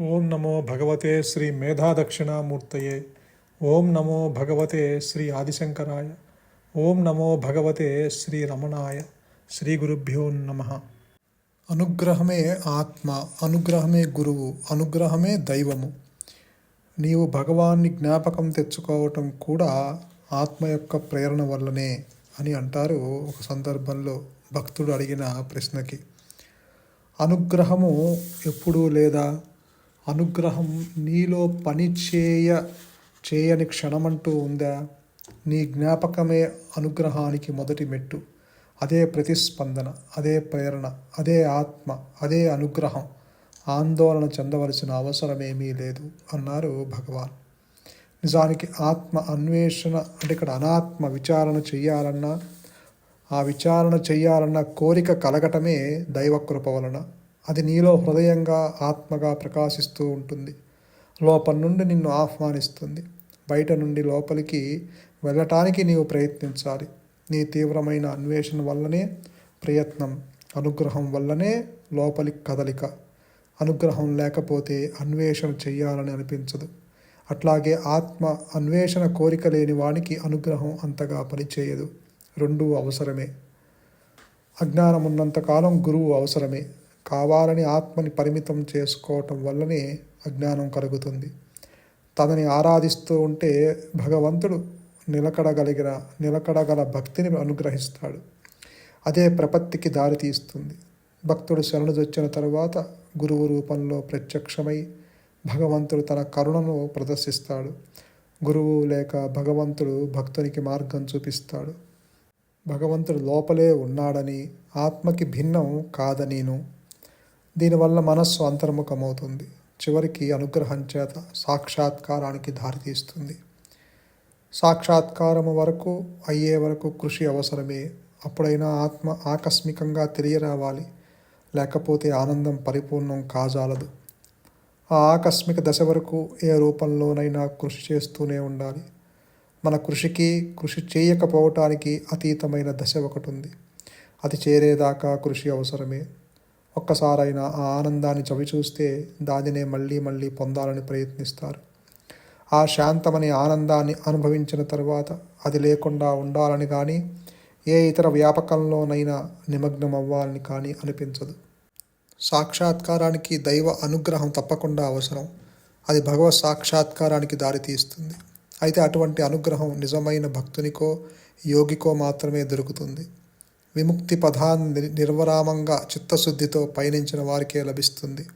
ఓం నమో భగవతే శ్రీ మేధాదక్షిణామూర్తయే. ఓం నమో భగవతే శ్రీ ఆదిశంకరాయ. ఓం నమో భగవతే శ్రీ రమణాయ. శ్రీ గురుభ్యో నమ. అనుగ్రహమే ఆత్మ అనుగ్రహమే గురువు అనుగ్రహమే దైవము. నీవు భగవాన్ని జ్ఞాపకం తెచ్చుకోవటం కూడా ఆత్మ యొక్క ప్రేరణ వల్లనే అని అంటారు ఒక సందర్భంలో భక్తుడు అడిగిన ప్రశ్నకి. అనుగ్రహము ఎప్పుడూ లేదా? అనుగ్రహం నీలో పని చేయ చేయని క్షణమంటూ ఉందా? నీ జ్ఞాపకమే అనుగ్రహానికి మొదటి మెట్టు. అదే ప్రతిస్పందన అదే ప్రేరణ అదే ఆత్మ అదే అనుగ్రహం. ఆందోళన చెందవలసిన అవసరమేమీ లేదు అన్నారు భగవాన్. నిజానికి ఆత్మ అన్వేషణ అంటే ఇక్కడ అనాత్మ విచారణ చెయ్యాలన్నా ఆ విచారణ చెయ్యాలన్న కోరిక కలగటమే దైవకృప వలన. అది నీలో హృదయంగా ఆత్మగా ప్రకాశిస్తూ ఉంటుంది. లోపల నుండి నిన్ను ఆహ్వానిస్తుంది. బయట నుండి లోపలికి వెళ్ళటానికి నీవు ప్రయత్నించాలి. నీ తీవ్రమైన అన్వేషణ వల్లనే ప్రయత్నం అనుగ్రహం వల్లనే లోపలి కదలిక. అనుగ్రహం లేకపోతే అన్వేషణ చెయ్యాలని అనిపించదు. అట్లాగే ఆత్మ అన్వేషణ కోరిక లేని వానికి అనుగ్రహం అంతగా పనిచేయదు. రెండూ అవసరమే. అజ్ఞానం ఉన్నంతకాలం గురువు అవసరమే. కావాలని ఆత్మని పరిమితం చేసుకోవటం వల్లనే అజ్ఞానం కలుగుతుంది. తనని ఆరాధిస్తూ ఉంటే భగవంతుడు నిలకడగలిగిన నిలకడగల భక్తిని అనుగ్రహిస్తాడు. అదే ప్రపత్తికి దారితీస్తుంది భక్తుడు శరణుదొచ్చిన తరువాత గురువు రూపంలో ప్రత్యక్షమై భగవంతుడు తన కరుణను ప్రదర్శిస్తాడు. గురువు లేక భగవంతుడు భక్తునికి మార్గం చూపిస్తాడు. భగవంతుడు లోపలే ఉన్నాడని ఆత్మకి భిన్నం కాదనీను. దీనివల్ల మనస్సు అంతర్ముఖమవుతుంది. చివరికి అనుగ్రహం చేత సాక్షాత్కారానికి దారితీస్తుంది. సాక్షాత్కారము వరకు అయ్యే వరకు కృషి అవసరమే. అప్పుడైనా ఆత్మ ఆకస్మికంగా తెలియరావాలి లేకపోతే ఆనందం పరిపూర్ణం కాజాలదు. ఆ ఆకస్మిక దశ వరకు ఏ రూపంలోనైనా కృషి చేస్తూనే ఉండాలి. మన కృషికి కృషి చేయకపోవటానికి అతీతమైన దశ ఒకటి ఉంది. అది చేరేదాకా కృషి అవసరమే. ఒక్కసారైనా ఆ ఆనందాన్ని చవిచూస్తే దానినే మళ్ళీ మళ్ళీ పొందాలని ప్రయత్నిస్తారు. ఆ శాంతమని ఆనందాన్ని అనుభవించిన తర్వాత అది లేకుండా ఉండాలని కానీ ఏ ఇతర వ్యాపకంలోనైనా నిమగ్నం అవ్వాలని కానీ అనిపించదు. సాక్షాత్కారానికి దైవ అనుగ్రహం తప్పకుండా అవసరం. అది భగవత్ సాక్షాత్కారానికి దారితీస్తుంది. అయితే అటువంటి అనుగ్రహం నిజమైన భక్తునికో యోగికో మాత్రమే దొరుకుతుంది. విముక్తి పదాన్ని నిర్వరామంగా చిత్తశుద్ధితో పయనించిన వారికే లభిస్తుంది.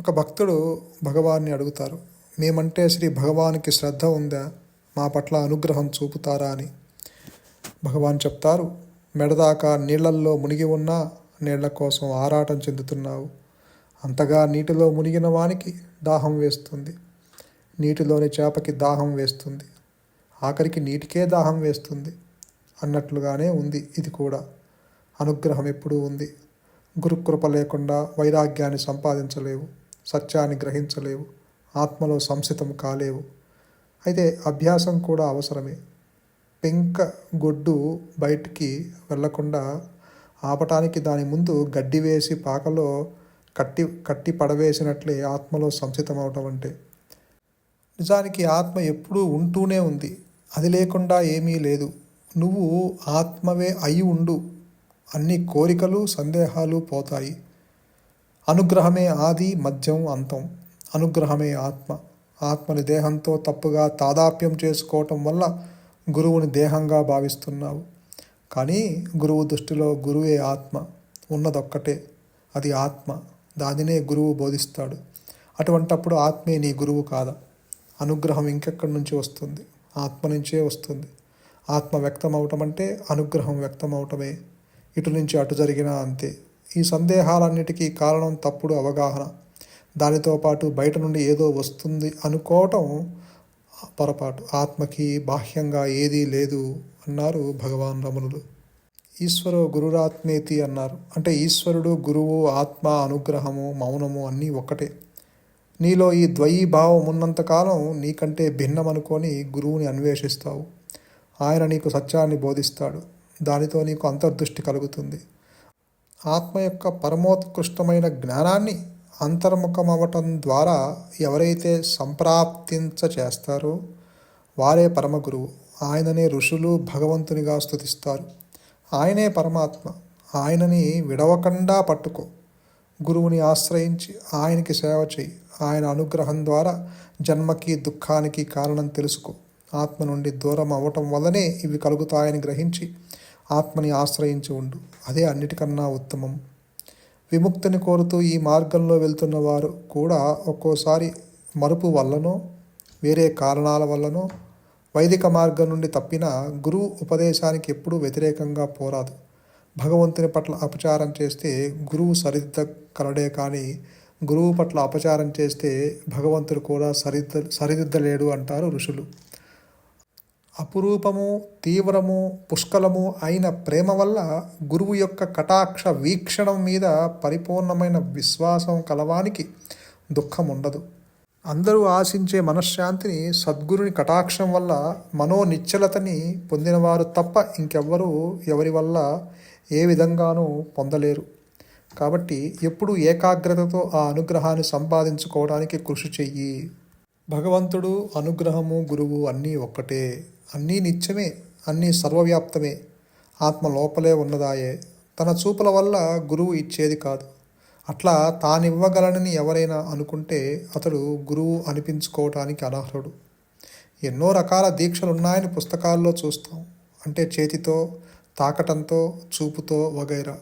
ఒక భక్తుడు భగవాన్ని అడుగుతారు మేమంటే శ్రీ భగవానికి శ్రద్ధ ఉందా? మా పట్ల అనుగ్రహం చూపుతారా? అని. భగవాన్ చెప్తారు మెడదాకా నీళ్ళల్లో మునిగి ఉన్నా నీళ్ళ కోసం ఆరాటం చెందుతున్నావు. అంతగా నీటిలో మునిగిన వానికి దాహం వేస్తుంది. నీటిలోని చేపకి దాహం వేస్తుంది. ఆఖరికి నీటికే దాహం వేస్తుంది. అన్నట్లుగానే ఉంది ఇది కూడా. అనుగ్రహం ఎప్పుడూ ఉంది. గురుకృప లేకుండా వైరాగ్యాన్ని సంపాదించలేవు. సత్యాన్ని గ్రహించలేవు. ఆత్మలో సంసితం కాలేవు. అయితే అభ్యాసం కూడా అవసరమే. పెంక గొడ్డు బయటికి వెళ్ళకుండా ఆపటానికి దాని ముందు గడ్డి వేసి పాకలో కట్టి కట్టి పడవేసినట్లే ఆత్మలో సంసితం అవటం అంటే. నిజానికి ఆత్మ ఎప్పుడూ ఉంటూనే ఉంది. అది లేకుండా ఏమీ లేదు. నువ్వు ఆత్మవే అయి ఉండు. అన్ని కోరికలు సందేహాలు పోతాయి. అనుగ్రహమే ఆది మధ్యం అంతం. అనుగ్రహమే ఆత్మ. ఆత్మని దేహంతో తప్పుగా తాదాప్యం చేసుకోవటం వల్ల గురువుని దేహంగా భావిస్తున్నావు. కానీ గురువు దృష్టిలో గురువే ఆత్మ. ఉన్నదొక్కటే. అది ఆత్మ. దానినే గురువు బోధిస్తాడు. అటువంటప్పుడు ఆత్మే నీ గురువు కాదా? అనుగ్రహం ఇంకెక్కడి నుంచి వస్తుంది? ఆత్మ నుంచే వస్తుంది. ఆత్మ వ్యక్తం అవటం అంటే అనుగ్రహం వ్యక్తం అవటమే ఇటు నుంచి అటు జరిగినా అంతే. ఈ సందేహాలన్నిటికీ కారణం తప్పుడు అవగాహన. దానితో పాటు బయట నుండి ఏదో వస్తుంది అనుకోవటం పొరపాటు. ఆత్మకి బాహ్యంగా ఏదీ లేదు అన్నారు భగవాన్ రమణులు. ఈశ్వరు గురురాత్మేతి అన్నారు. అంటే ఈశ్వరుడు గురువు ఆత్మ అనుగ్రహము మౌనము అన్నీ ఒక్కటే. నీలో ఈ ద్వయీభావం ఉన్నంతకాలం నీకంటే భిన్నమనుకొని గురువుని అన్వేషిస్తావు. ఆయన నీకు సత్యాన్ని బోధిస్తాడు. దానితో నీకు అంతర్దృష్టి కలుగుతుంది. ఆత్మ యొక్క పరమోత్కృష్టమైన జ్ఞానాన్ని అంతర్ముఖమవటం ద్వారా ఎవరైతే సంప్రాప్తించ చేస్తారో వారే పరమగురువు. ఆయననే ఋషులు భగవంతునిగా స్థుతిస్తారు ఆయనే పరమాత్మ. ఆయనని విడవకుండా పట్టుకో. గురువుని ఆశ్రయించి ఆయనకి సేవ చేయి. ఆయన అనుగ్రహం ద్వారా జన్మకి దుఃఖానికి కారణం తెలుసుకో. ఆత్మ నుండి దూరం అవ్వటం వల్లనే ఇవి కలుగుతాయని గ్రహించి ఆత్మని ఆశ్రయించి ఉండు. అదే అన్నిటికన్నా ఉత్తమం. విముక్తిని కోరుతూ ఈ మార్గంలో వెళ్తున్న వారు కూడా ఒక్కోసారి మరుపు వల్లనో వేరే కారణాల వల్లనో వైదిక మార్గం నుండి తప్పిన గురువు ఉపదేశానికి ఎప్పుడూ వ్యతిరేకంగా పోరాదు. భగవంతుని పట్ల అపచారం చేస్తే గురువు సరిదిద్దగలడే కానీ గురువు పట్ల అపచారం చేస్తే భగవంతుడు కూడా సరిద్ద సరిదిద్దలేడు అంటారు ఋషులు. అపురూపము తీవ్రము పుష్కలము అయిన ప్రేమ వల్ల గురువు యొక్క కటాక్ష వీక్షణం మీద పరిపూర్ణమైన విశ్వాసం కలవానికి దుఃఖం ఉండదు అందరూ ఆశించే మనశ్శాంతిని సద్గురుని కటాక్షం వల్ల మనోనిశ్చలతని పొందినవారు తప్ప ఇంకెవ్వరూ ఎవరి వల్ల ఏ విధంగానూ పొందలేరు. కాబట్టి ఎప్పుడు ఏకాగ్రతతో ఆ అనుగ్రహాన్ని సంపాదించుకోవడానికి కృషి చెయ్యి. భగవంతుడు అనుగ్రహము గురువు అన్నీ ఒక్కటే. అన్నీ నిత్యమే అన్నీ సర్వవ్యాప్తమే. ఆత్మ లోపలే ఉన్నదాయే. తన చూపుల వల్ల గురువు ఇచ్చేది కాదు. అట్లా తానివ్వగలనని ఎవరైనా అనుకుంటే అతడు గురువు అనిపించుకోవటానికి అనర్హుడు. ఎన్నో రకాల దీక్షలు ఉన్నాయని పుస్తకాల్లో చూస్తాం. అంటే చేతితో తాకటంతో చూపుతో వగైరా.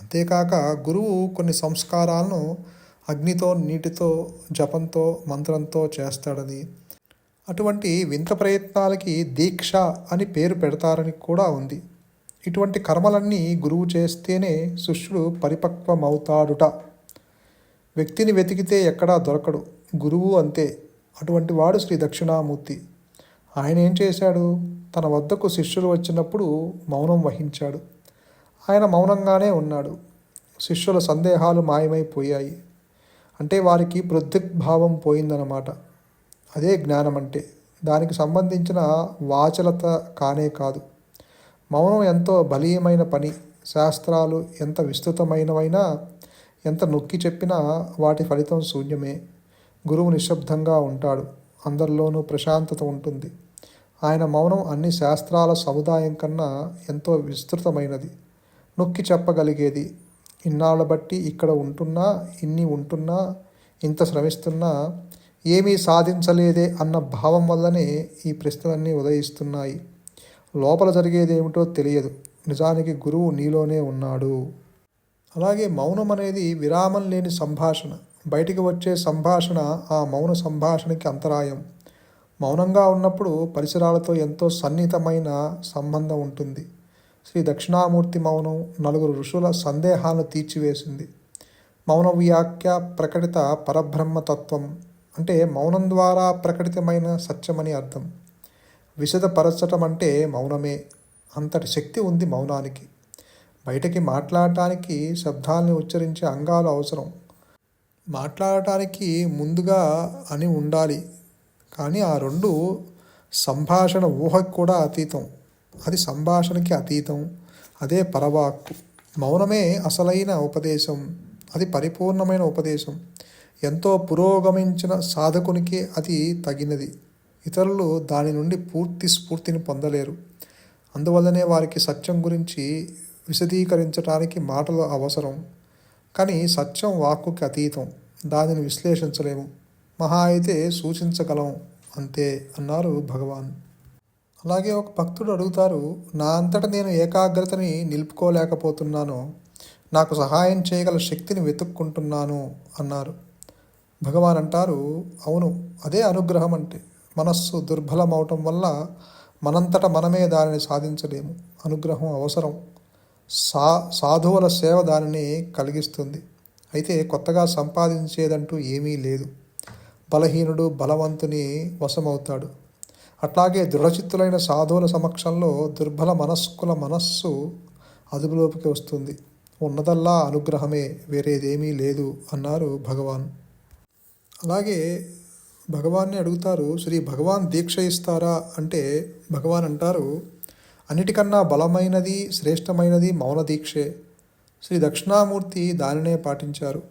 అంతేకాక గురువు కొన్ని సంస్కారాలను అగ్నితో నీటితో జపంతో మంత్రంతో చేస్తాడని. అటువంటి వింత ప్రయత్నాలకి దీక్ష అని పేరు పెడతారని కూడా ఉంది. ఇటువంటి కర్మలన్నీ గురువు చేస్తేనే శిష్యుడు పరిపక్వమవుతాడుట. వ్యక్తిని వెతికితే ఎక్కడా దొరకడు. గురువు అంతే. అటువంటి వాడు శ్రీ దక్షిణామూర్తి. ఆయన ఏం చేశాడు? తన వద్దకు శిష్యులు వచ్చినప్పుడు మౌనం వహించాడు. ఆయన మౌనంగానే ఉన్నాడు. శిష్యుల సందేహాలు మాయమైపోయాయి. అంటే వారికి భావం పోయిందన్నమాట. అదే జ్ఞానం అంటే. దానికి సంబంధించిన వాచలత కానే కాదు. మౌనం ఎంతో బలీయమైన పని. శాస్త్రాలు ఎంత విస్తృతమైనవైనా ఎంత నొక్కి చెప్పినా వాటి ఫలితం శూన్యమే. గురువు నిశ్శబ్దంగా ఉంటాడు. అందరిలోనూ ప్రశాంతత ఉంటుంది. ఆయన మౌనం అన్ని శాస్త్రాల సముదాయం కన్నా ఎంతో విస్తృతమైనది. నొక్కి చెప్పగలిగేది ఇన్నాళ్ళ బట్టి ఇక్కడ ఉంటున్నా ఇన్ని ఉంటున్నా ఇంత శ్రమిస్తున్నా ఏమీ సాధించలేదే అన్న భావం వల్లనే ఈ ప్రశ్నలన్నీ ఉదయిస్తున్నాయి. లోపల జరిగేదేమిటో తెలియదు. నిజానికి గురువు నీలోనే ఉన్నాడు. అలాగే మౌనం అనేది విరామం లేని సంభాషణ. బయటికి వచ్చే సంభాషణ ఆ మౌన సంభాషణకి అంతరాయం. మౌనంగా ఉన్నప్పుడు పరిసరాలతో ఎంతో సన్నిహితమైన సంబంధం ఉంటుంది. శ్రీ దక్షిణామూర్తి మౌనం నలుగురు ఋషుల సందేహాలను తీర్చివేసింది. మౌన వ్యాఖ్య ప్రకటిత పరబ్రహ్మతత్వం అంటే మౌనం ద్వారా ప్రకటితమైన సత్యమని అర్థం. విశదపరచటం అంటే మౌనమే. అంతటి శక్తి ఉంది మౌనానికి. బయటకి మాట్లాడటానికి శబ్దాలని ఉచ్చరించే అంగాలు అవసరం. మాట్లాడటానికి ముందుగా అని ఉండాలి. కానీ ఆ రెండు సంభాషణ ఊహకు కూడా అతీతం. అది సంభాషణకి అతీతం అదే పరవాక్కు. మౌనమే అసలైన ఉపదేశం అది పరిపూర్ణమైన ఉపదేశం. ఎంతో పురోగమించిన సాధకునికి అది తగినది. ఇతరులు దాని నుండి పూర్తి స్ఫూర్తిని పొందలేరు. అందువల్లనే వారికి సత్యం గురించి విశదీకరించడానికి మాటలు అవసరం. కానీ సత్యం వాక్కుకి అతీతం. దానిని విశ్లేషించలేము. మహా అయితే సూచించగలం. అంతే అన్నారు భగవాన్. అలాగే ఒక భక్తుడు అడుగుతారు నా అంతట నేను ఏకాగ్రతని నిలుపుకోలేకపోతున్నాను. నాకు సహాయం చేయగల శక్తిని వెతుక్కుంటున్నాను అన్నారు. భగవాన్ అంటారు అవును అదే అనుగ్రహం అంటే. మనస్సు దుర్బలం అవటం వల్ల మనంతట మనమే దానిని సాధించలేము. అనుగ్రహం అవసరం. సా సాధువుల సేవ దానిని కలిగిస్తుంది. అయితే కొత్తగా సంపాదించేదంటూ ఏమీ లేదు. బలహీనుడు బలవంతుని వశమవుతాడు. అట్లాగే దృఢచిత్తులైన సాధువుల సమక్షంలో దుర్బల మనస్కుల మనస్సు అదుపులోకి వస్తుంది. ఉన్నదల్లా అనుగ్రహమే వేరేదేమీ లేదు అన్నారు భగవాన్. అలాగే భగవాన్ని అడుగుతారు శ్రీ భగవాన్ దీక్ష ఇస్తారా అంటే భగవాన్ అంటారు అన్నిటికన్నా బలమైనది శ్రేష్టమైనది మౌన దీక్షే. శ్రీ దక్షిణామూర్తి దానినే పాటించారు.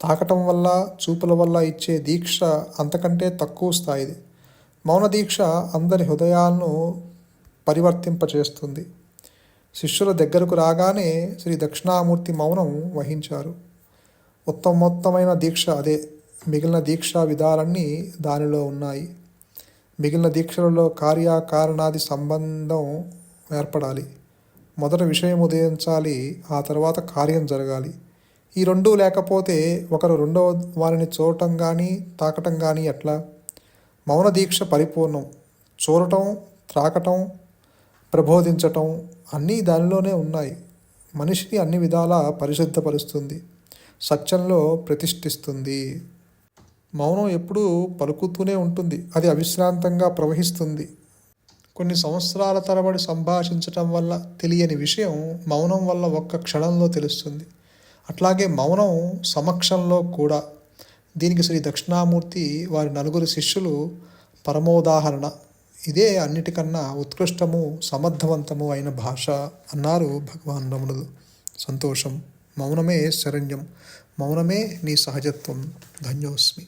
తాకటం వల్ల చూపుల వల్ల ఇచ్చే దీక్ష అంతకంటే తక్కువ స్థాయిది. మౌన దీక్ష అందరి హృదయాలను పరివర్తింపచేస్తుంది. శిష్యుల దగ్గరకు రాగానే శ్రీ దక్షిణామూర్తి మౌనం వహించారు. ఉత్తమోత్తమైన దీక్ష అదే మిగిలిన దీక్షా విధాలన్నీ దానిలో ఉన్నాయి. మిగిలిన దీక్షలలో కార్యకారణాది సంబంధం ఏర్పడాలి. మొదట విషయం ఉదయించాలి ఆ తర్వాత కార్యం జరగాలి. ఈ రెండూ లేకపోతే ఒకరు రెండవ వారిని చూడటం కానీ తాకటం కానీ ఎట్లా? మౌన దీక్ష పరిపూర్ణం. చూడటం త్రాకటం ప్రబోధించటం అన్నీ దానిలోనే ఉన్నాయి. మనిషిని అన్ని విధాలా పరిశుద్ధపరుస్తుంది. సత్యంలో ప్రతిష్ఠిస్తుంది. మౌనం ఎప్పుడూ పలుకుతూనే ఉంటుంది. అది అవిశ్రాంతంగా ప్రవహిస్తుంది. కొన్ని సంవత్సరాల తరబడి సంభాషించటం వల్ల తెలియని విషయం మౌనం వల్ల ఒక్క క్షణంలో తెలుస్తుంది. అట్లాగే మౌనం సమక్షంలో కూడా దీనికి శ్రీ దక్షిణామూర్తి వారి నలుగురు శిష్యులు పరమోదాహరణ. ఇదే అన్నిటికన్నా ఉత్కృష్టము సమర్థవంతము అయిన భాష అన్నారు భగవాన్ రమణులు. సంతోషం. మౌనమే శరణ్యం. మౌనమే నీ సహజత్వం. ధన్యోస్మి.